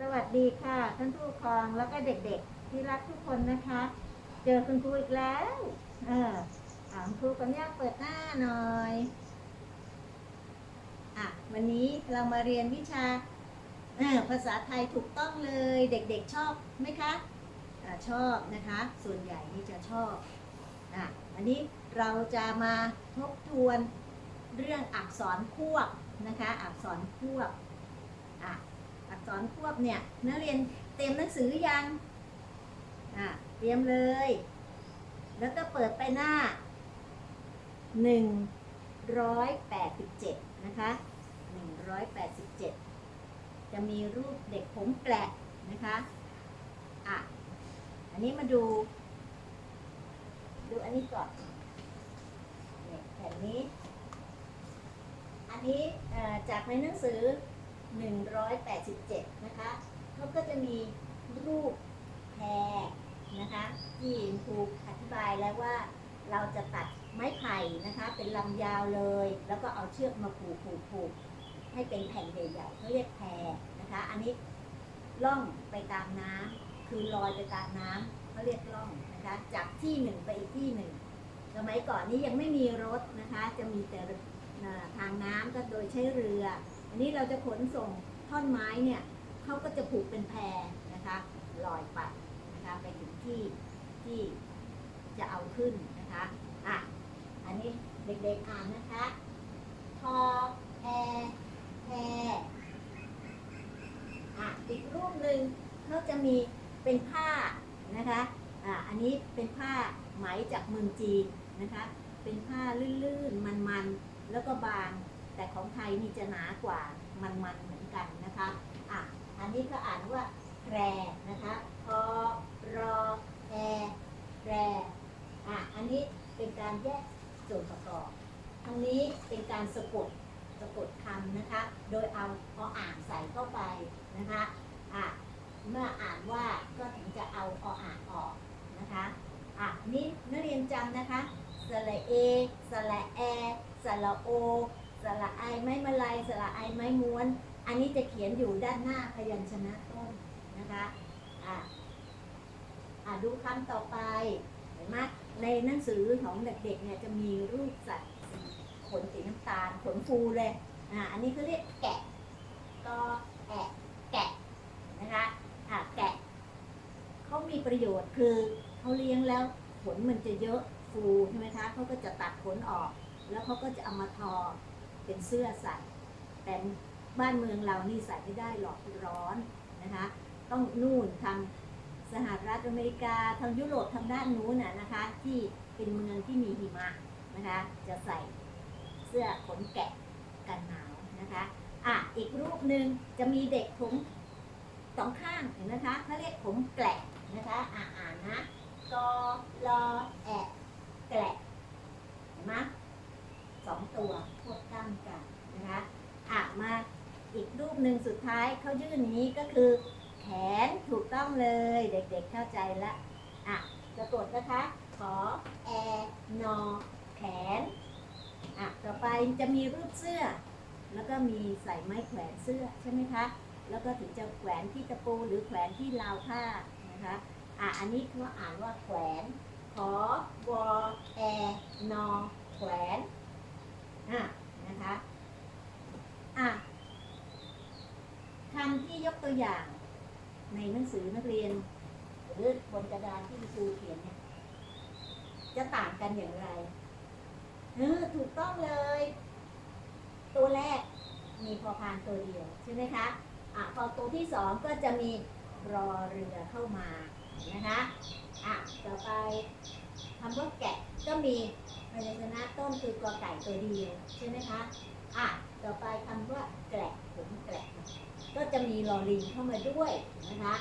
สวัสดีค่ะ ท่านผู้ปกครองแล้วก็เด็กๆ ที่รักทุกคนนะคะ เจอคุณครูอีกแล้ว เออถามครูกับย่าเปิดหน้าหน่อยอะวันนี้เรามาเรียนวิชาเออภาษาไทยถูกต้องเลยเด็กๆชอบไหมคะอ่าชอบนะคะ ส่วนใหญ่นี่จะชอบอะอันนี้เราจะมาทบทวนเรื่องอักษรควบนะคะ อักษรควบอะ อักษรควบเนี่ยนักเรียนเตรียมหนังสือยังอะเตรียมเลย แล้วก็เปิดไปหน้า 187 นะคะ 187 จะมีรูปเด็กผมแปลกนะคะอะอันนี้มาดู ดูอันนี้ก่อนแผ่นนี้ อันนี้จากในหนังสือ 187 นะคะเขาก็จะมีรูปแพรนะคะที่ครูอธิบายแล้วว่าเราจะตัดไม้ไผ่นะคะ เป็นลำยาวเลย แล้วก็เอาเชือกมาผูกผูกผูกให้เป็นแผ่นใหญ่ๆเขาเรียกแพรนะคะ อันนี้ล่องไปตามน้ำคือลอยไปตามน้ำเขาเรียกล่องนะคะ จากที่หนึ่งไปอีกที่หนึ่งสมัยก่อนนี้ยังไม่มีรถนะคะ จะมีแต่ทางน้ำก็โดยใช้เรือ อันนี้เราจะขนส่งท่อนไม้เนี่ยเขาก็จะผูกเป็นแพนะคะลอยไปนะคะไปถึงที่ที่จะเอาขึ้นนะคะอะอันนี้เด็กๆอ่านนะคะทอแพแพอะอีกรูปหนึ่งเขาจะมีเป็นผ้านะคะอะอันนี้เป็นผ้าไหมจากเมืองจีนนะคะ เป็นผ้าลื่นๆมันๆ แล้วก็บาง แต่ของไทยนี่จะหนากว่ามันๆเหมือนกันนะคะอะอันนี้ก็อ่านว่าแพรนะคะพอรอแพรแพรอะอันนี้เป็นการแยกส่วนประกอบทางนี้เป็นการสะกดสะกดคำนะคะ โดยเอาพออ่านใส่เข้าไปนะคะอะเมื่ออ่านว่าก็ถึงจะเอาออ่านออกนะคะอะนี่นักเรียนจำนะคะสระเอสระแอสระโอ สระไอไม้มาลายสระไอไม้ม้วน อันนี้จะเขียนอยู่ด้านหน้าพยัญชนะต้นนะคะอะอะดูคำต่อไปเห็นไหมในหนังสือของเด็กๆเนี่ยจะมีรูปสัตว์ขนสีน้ำตาลขนฟูเลยอะอันนี้เขาเรียกแกะกอแอะแกะนะคะอะแกะเขามีประโยชน์คือเขาเลี้ยงแล้วขนมันจะเยอะฟูใช่ไหมคะเขาก็จะตัดขนออก แล้วเขาก็จะเอามาทอ เป็นเสื้อใส่ แต่บ้านเมืองเรานี่ใส่ไม่ได้หรอกร้อนนะคะ ต้องนู่นทางสหรัฐอเมริกาทางยุโรปทางด้านนู้นน่ะนะคะ ที่เป็นเมืองที่มีหิมะนะคะ จะใส่เสื้อขนแกะกันหนาวนะคะอะอีกรูปหนึ่งจะมีเด็กผมสองข้างเห็นนะคะเขาเรียกผมแกละนะคะอ่าอ่านนะกอลอแอะแกละเห็นไหม สองตัวควบข้างกันนะคะอะมาอีกรูปหนึ่งสุดท้ายเขายื่นนี้ก็คือ แขนถูกต้องเลยเด็กๆเข้าใจละอะสะกดนะคะ ขอแอนอแขนอะต่อไปจะมีรูปเสื้อ แล้วก็มีใส่ไม้แขวนเสื้อใช่ไหมคะ แล้วก็ถึงจะแขวนที่ตะปูหรือแขวนที่ราวผ้านะคะอะอันนี้เขาอ่านว่าแขวน ขอวอแอนอแขวน อะนะคะ อะคำที่ยก ตัวอย่าง ในหนังสือนักเรียน หรือบนกระดานที่ครูเขียนเนี่ยจะต่างกันอย่างไรเออถูกต้องเลย ตัวแรกมีพอพานตัวเดียวใช่ไหมคะอะพอตัวที่สองก็จะมีรอเรือเข้ามานะคะอะต่อไปคำว่าแกะก็มีพยัญชนะต้นคือกอไก่ตัวเดียวใช่ไหมคะอะต่อไปคำว่าแกละผมแกะ ก็จะมีลอลิงเข้ามาด้วยนะคะ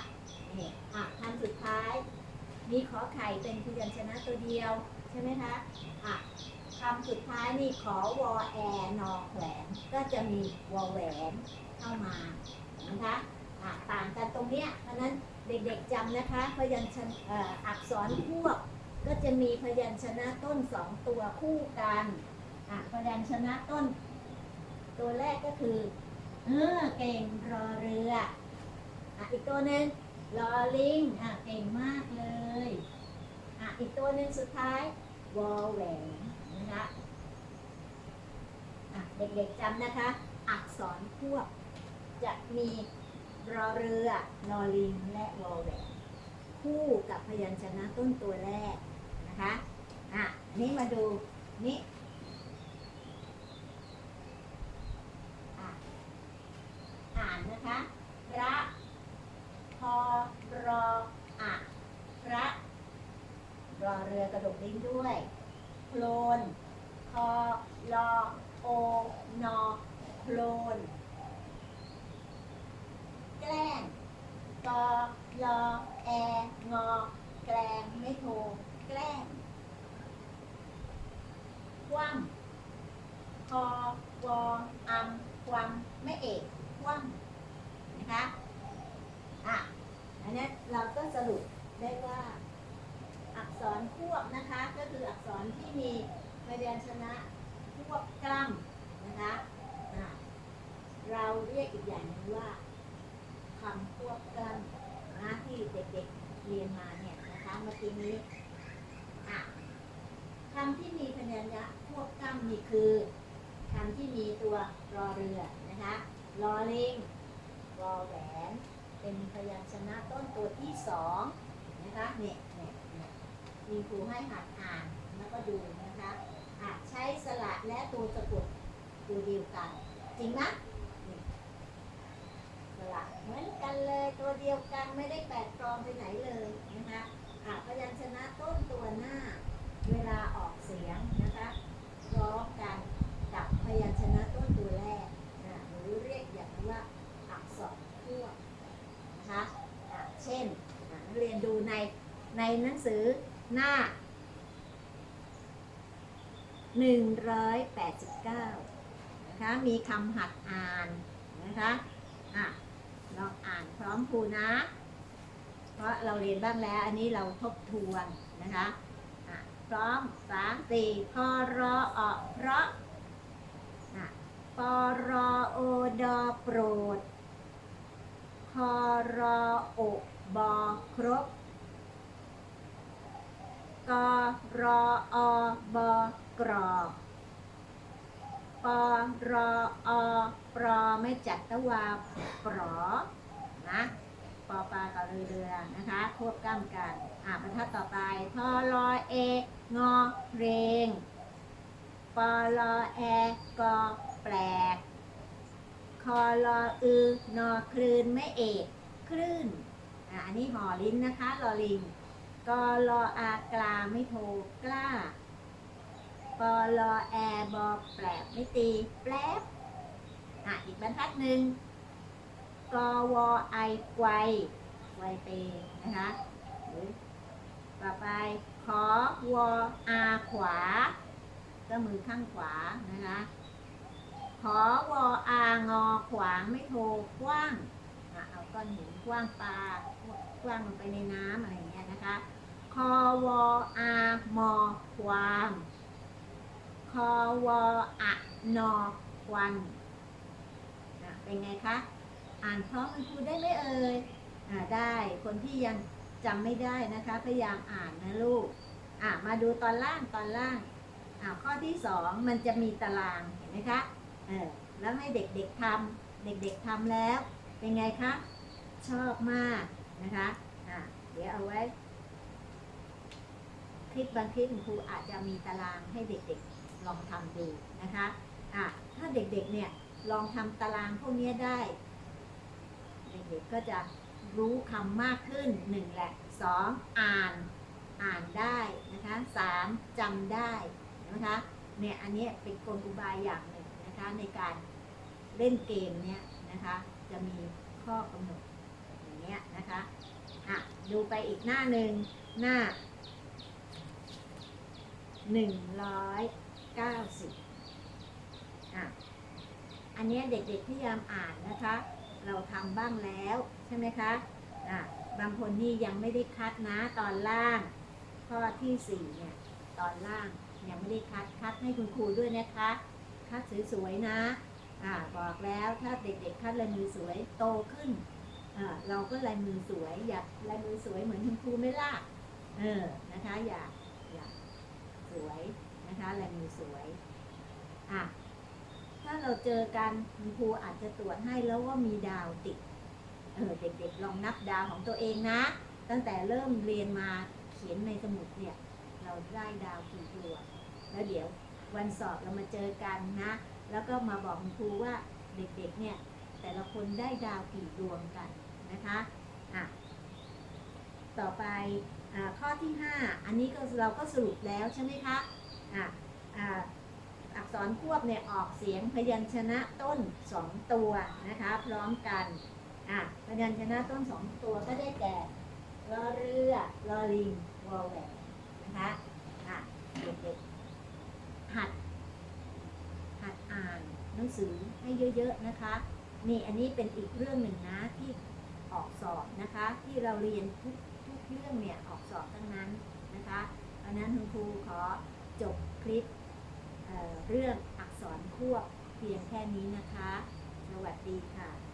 นี่อะคำสุดท้าย มีขอไข่เป็นพยัญชนะตัวเดียวใช่ไหมคะอะคำสุดท้ายนี่ขอวอแอนอแขวนก็จะมีวอแหวนเข้ามานะคะอะต่างกันตรงเนี้ยเพราะนั้นเด็กๆจำนะคะ พยัญชนะอ,อักษรพวกก็จะมีพยัญชนะต้นสองตัวคู่กันอะพยัญชนะต้น ตัวแรกก็คือ เออเก่งรอเรืออะอีกตัวหนึ่งลอลิงอะเก่งมากเลยอะอีกตัวหนึ่งสุดท้ายวอลแหวนนะคะอะเด็กๆจำนะคะ อักษรควบจะมีรอเรือลอลิงและวอลแหวนคู่กับพยัญชนะต้นตัวแรกนะคะอะนนี้มาดูนี่อะอ่านนะคะพระพอรออะพระรอเรือกระดกลิ้นด้วยโคลนคอลอโอนอโคลนแกล้งกอลอแองอแกล้งไม่โทรแกล้งคว่ำคอวออัมความไม่เอกคว่ำนะคะ อะ อันนี้เราก็สรุปได้ว่า อักษรควบนะคะ ก็คืออักษรที่มีพยัญชนะควบกล้ำนะคะอะเราเรียกอีกอย่างหนึงว่าคำควบกล้ำนะที่เด็กๆเรียนมาเนี่ยนะคะเมื่อกี้นี้อะ คำที่มีพยัญชนะควบกล้ำนี่คือคำที่มีตัวรอเรือนะคะรอลิงวอแหวน เป็นพยัญชนะต้นตัวที่สองนะคะเนี่ยเนี่ยเนี่ยมีครูให้หัดอ่านแล้วก็ดูนะคะอาจใช้สระและตัวสะกดตัวเดียวกัน จริงไหมนี่สระเหมือนกันเลยตัวเดียวกันไม่ได้แปลกปลอมไปไหนเลยนะคะอะพยัญชนะต้นตัวหน้า เวลา เสียงนะคะร้องกันกับพยัญชนะต้นตัวแรกนะหรือเรียกอย่างว่าอักษรควบนะคะะเช่นอะนักเรียนดูในในหนังสือหน้า 189 นะคะ มีคำหัดอ่านนะคะอะลองอ่านพร้อมครูนะ เพราะเราเรียนบ้างแล้วอันนี้เราทบทวนนะคะ อะพร้อมสามสี่พอรออเพราะอะปอรอโอดอโปรดคอรอโอบอครบกรออบกรอบปรออปรอไม่จัดตะวาปรอนะ อปลากับเรือเรือนะคะควบกล้ำกันอะบรรทัดต่อไปทอรอเองอเรงปอรอแอกอแปลกคอรออือนอคลื่นไม่เอกคลื่นอะอันนี้ห่อลิ้นนะคะลอลิงกอลออากลาไม่โทรกล้าปอลอแอบอแปลบไม่ตีแปลบอะอีกบรรทัดหนึ่ง กอวอไอไกวไวเปนะคะหรือต่อไปขอวออาขวา ก็มือข้างขวานะคะขอวออางอขวางไม่โทรกว้างเอาก้อนหินกว้างปลากว้างลงไปในน้ำอะไรอย่างเงี้ยนะคะคอวออามอความคอวออะนอควันเป็นไงคะ อ่านพร้อมกันครูได้ไหมเอ่ยอ่าได้คนที่ยังจำไม่ได้นะคะ พยายามอ่านนะลูกอะมาดูตอนล่างตอนล่างอ่าข้อที่สองมันจะมีตารางเห็นไหมคะเออแล้วให้เด็กๆทำเด็กๆทำแล้ว เป็นไงคะ ชอบมากนะคะอะเดี๋ยวเอาไว้คลิปบางคลิปคุณครูอาจจะมีตารางให้เด็กๆลองทำดูนะคะอะถ้าเด็กๆเนี่ยลองทำตารางพวกนี้ได้ เด็กๆก็จะรู้คำมากขึ้นหนึ่งแหละสองอ่านอ่านได้นะคะสามจำได้นะคะเนี่ยอันนี้เป็นกลอุบายอย่างหนึ่งนะคะในการเล่นเกมเนี่ยนะคะจะมีข้อกำหนดอย่างเงี้ยนะคะอะดูไปอีกหน้าหนึ่งหน้าหนึ่งร้อยเก้าสิบอะอันนี้เด็กๆพยายามอ่านนะคะ เราทำบ้างแล้ว ใช่ไหมคะอะบางคนนี่ยังไม่ได้คัดนะตอนล่าง ข้อที่สี่เนี่ยตอนล่างยังไม่ได้คัดคัดให้คุณครูด้วยนะคะ คัดสวยๆนะอ่าบอกแล้วถ้าเด็กๆคัดลายมือสวยโตขึ้นอ่าเราก็ลายมือสวยอยากลายมือสวยเหมือนคุณครูไม่ล่ะเออนะคะอยากอยากสวยนะคะลายมือสวยอะาเราเจอกันคุณครูอาจจะตรวจให้แล้วว่ามีดาวติด เออเด็กๆลองนับดาวของตัวเองนะ ตั้งแต่เริ่มเรียนมาเขียนในสมุดเนี่ย เราได้ดาวกี่ดวงแล้วเดี๋ยววันสอบเรามาเจอกันนะ แล้วก็มาบอกคุณครูว่าเด็กๆเนี่ยแต่ละคนได้ดาวกี่ดวงกันนะคะอะต่อไปอาข้อที่ 5 อันนี้ก็เราก็สรุปแล้วใช่ไหมคะอะอ่า อักษรควบเนี่ยออกเสียงพยัญชนะต้น2ตัวนะคะ พร้อมกันอะพยัญชนะต้น2ตัวก็ได้แก่รอเรือรอลิงวอแหวนนะคะอะเด็กๆหัด หัดอ่านหนังสือให้เยอะๆนะคะ นี่อันนี้เป็นอีกเรื่องหนึ่งนะที่ออกสอบนะคะ ที่เราเรียนทุกทุกเรื่องเนี่ยออกสอบทั้งนั้นนะคะเพราะนั้นคุณครูขอจบคลิป เรื่องอักษรควบเพียงแค่นี้นะคะ สวัสดีค่ะ